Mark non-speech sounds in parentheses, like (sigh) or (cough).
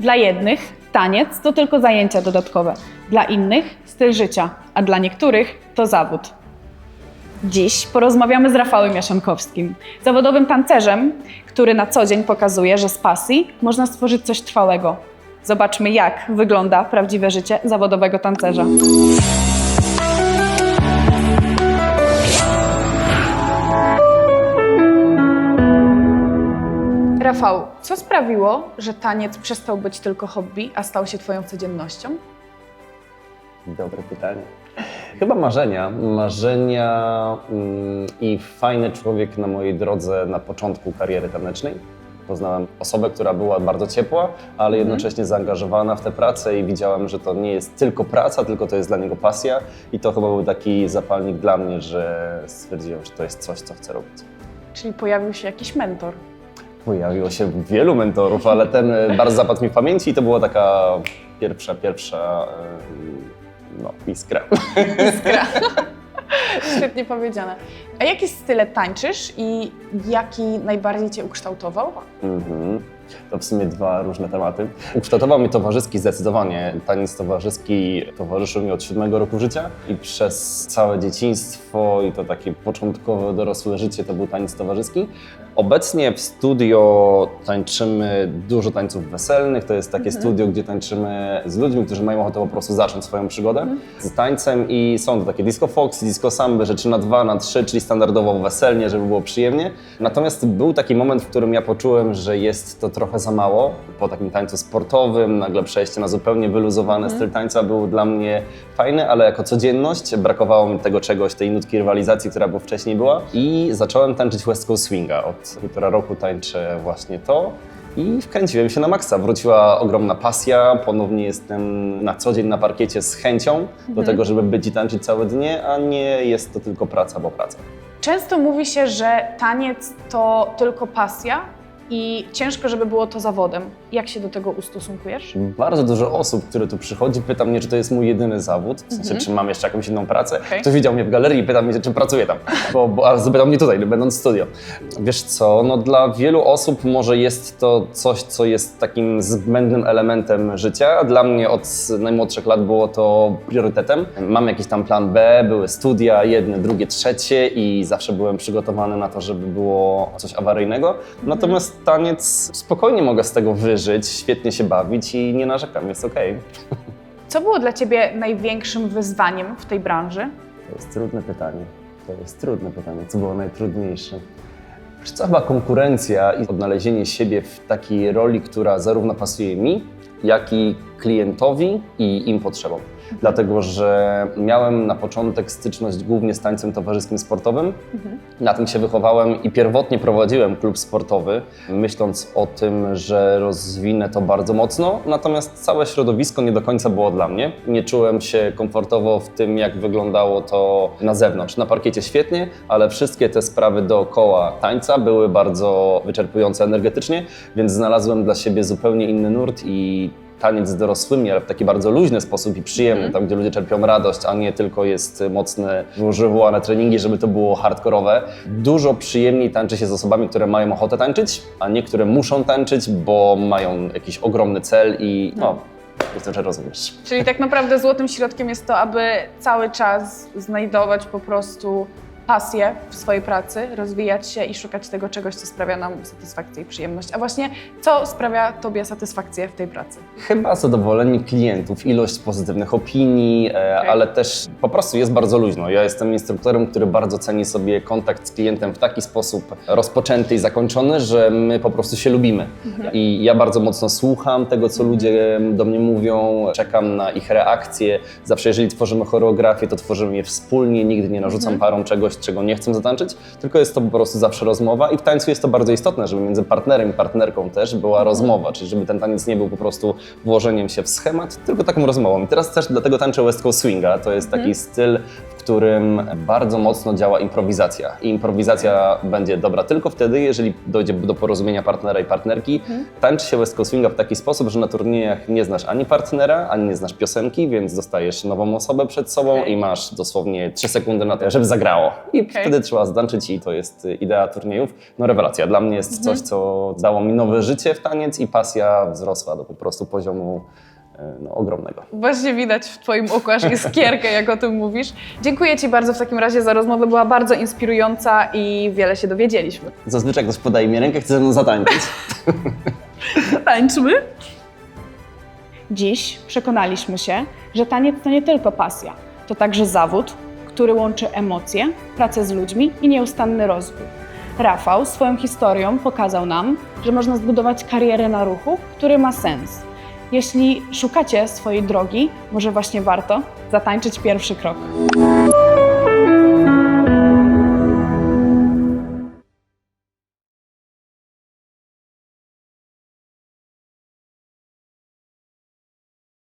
Dla jednych taniec to tylko zajęcia dodatkowe, dla innych styl życia, a dla niektórych to zawód. Dziś porozmawiamy z Rafałem Jaszankowskim, zawodowym tancerzem, który na co dzień pokazuje, że z pasji można stworzyć coś trwałego. Zobaczmy, jak wygląda prawdziwe życie zawodowego tancerza. Rafał, co sprawiło, że taniec przestał być tylko hobby, a stał się Twoją codziennością? Dobre pytanie. Chyba marzenia. Marzenia mm, i fajny człowiek na mojej drodze na początku kariery tanecznej. Poznałem osobę, która była bardzo ciepła, ale jednocześnie zaangażowana w tę pracę i widziałem, że to nie jest tylko praca, tylko to jest dla niego pasja. I to chyba był taki zapalnik dla mnie, że stwierdziłem, że to jest coś, co chcę robić. Czyli pojawił się jakiś mentor. Pojawiło się wielu mentorów, ale ten e, bardzo zapadł mi w pamięci i to była taka pierwsza, pierwsza e, no, iskra. Iskra. (laughs) Świetnie powiedziane. A jakie style tańczysz i jaki najbardziej Cię ukształtował? Mhm. To w sumie dwa różne tematy. Ukształtował mnie towarzyski zdecydowanie. Taniec towarzyski towarzyszył mi od siódmego roku życia i przez całe dzieciństwo i to takie początkowe dorosłe życie to był taniec towarzyski. Obecnie w studio tańczymy dużo tańców weselnych. To jest takie studio, gdzie tańczymy z ludźmi, którzy mają ochotę po prostu zacząć swoją przygodę z tańcem i są to takie disco foxy, disco samby, rzeczy na dwa, na trzy, czyli standardowo weselnie, żeby było przyjemnie. Natomiast był taki moment, w którym ja poczułem, że jest to trochę za mało. Po takim tańcu sportowym, nagle przejście na zupełnie wyluzowany styl tańca był dla mnie fajny, ale jako codzienność brakowało mi tego czegoś, tej nutki rywalizacji, która wcześniej była i zacząłem tańczyć West Coast Swinga. Od półtora roku tańczę właśnie to. I wkręciłem się na maksa. Wróciła ogromna pasja. Ponownie jestem na co dzień na parkiecie z chęcią do tego, żeby być i tańczyć całe dnie, a nie jest to tylko praca, bo praca. Często mówi się, że taniec to tylko pasja i ciężko, żeby było to zawodem. Jak się do tego ustosunkujesz? Bardzo dużo osób, które tu przychodzi, pyta mnie, czy to jest mój jedyny zawód, w sensie, czy mam jeszcze jakąś inną pracę. Okej. Ktoś widział mnie w galerii i pyta mnie, czy pracuję tam, bo, bo, a zapytał mnie tutaj, będąc w studio. Wiesz co, no dla wielu osób może jest to coś, co jest takim zbędnym elementem życia. Dla mnie od najmłodszych lat było to priorytetem. Mam jakiś tam plan B, były studia, jedne, drugie, trzecie i zawsze byłem przygotowany na to, żeby było coś awaryjnego. Natomiast taniec, spokojnie mogę z tego wyżyć, świetnie się bawić i nie narzekam, jest okej. Co było dla Ciebie największym wyzwaniem w tej branży? To jest trudne pytanie. To jest trudne pytanie. Co było najtrudniejsze? Wiesz co, chyba konkurencja i odnalezienie siebie w takiej roli, która zarówno pasuje mi, jak i klientowi i im potrzebom. Dlatego, że miałem na początek styczność głównie z tańcem towarzyskim sportowym. Na tym się wychowałem i pierwotnie prowadziłem klub sportowy, myśląc o tym, że rozwinę to bardzo mocno. Natomiast całe środowisko nie do końca było dla mnie. Nie czułem się komfortowo w tym, jak wyglądało to na zewnątrz. Na parkiecie świetnie, ale wszystkie te sprawy dookoła tańca były bardzo wyczerpujące energetycznie, więc znalazłem dla siebie zupełnie inny nurt i taniec z dorosłymi, ale w taki bardzo luźny sposób i przyjemny, tam gdzie ludzie czerpią radość, a nie tylko jest mocne wyżywowane treningi, żeby to było hardkorowe. Dużo przyjemniej tańczy się z osobami, które mają ochotę tańczyć, a nie które muszą tańczyć, bo mają jakiś ogromny cel i no, jestem, że rozumiesz. Czyli tak naprawdę złotym środkiem jest to, aby cały czas znajdować po prostu pasję w swojej pracy, rozwijać się i szukać tego czegoś, co sprawia nam satysfakcję i przyjemność. A właśnie co sprawia Tobie satysfakcję w tej pracy? Chyba zadowolenie klientów, ilość pozytywnych opinii, e, Okej. ale też po prostu jest bardzo luźno. Ja jestem instruktorem, który bardzo ceni sobie kontakt z klientem w taki sposób rozpoczęty i zakończony, że my po prostu się lubimy. I ja bardzo mocno słucham tego, co ludzie do mnie mówią, czekam na ich reakcje. Zawsze jeżeli tworzymy choreografię, to tworzymy je wspólnie, nigdy nie narzucam parom czegoś, czego nie chcą zatańczyć, tylko jest to po prostu zawsze rozmowa i w tańcu jest to bardzo istotne, żeby między partnerem i partnerką też była rozmowa, czyli żeby ten taniec nie był po prostu włożeniem się w schemat, tylko taką rozmową. I teraz też dlatego tańczę West Coast Swinga, to jest taki styl, w którym bardzo mocno działa improwizacja. I improwizacja będzie dobra tylko wtedy, jeżeli dojdzie do porozumienia partnera i partnerki. Tańczy się West Coast Swinga w taki sposób, że na turniejach nie znasz ani partnera, ani nie znasz piosenki, więc dostajesz nową osobę przed sobą Okej. i masz dosłownie 3 sekundy na to, żeby zagrało. i Okej. wtedy trzeba zatańczyć i to jest idea turniejów. No rewelacja. Dla mnie jest Mhm. coś, co dało mi nowe życie w taniec i pasja wzrosła do po prostu poziomu no, ogromnego. Właśnie widać w Twoim oku aż iskierkę, jak o tym mówisz. Dziękuję Ci bardzo w takim razie za rozmowę. Była bardzo inspirująca i wiele się dowiedzieliśmy. Zazwyczaj ktoś podaje mi rękę, chce ze mną zatańczyć. (laughs) Tańczmy. Dziś przekonaliśmy się, że taniec to nie tylko pasja, to także zawód, który łączy emocje, pracę z ludźmi i nieustanny rozwój. Rafał swoją historią pokazał nam, że można zbudować karierę na ruchu, który ma sens. Jeśli szukacie swojej drogi, może właśnie warto zatańczyć pierwszy krok.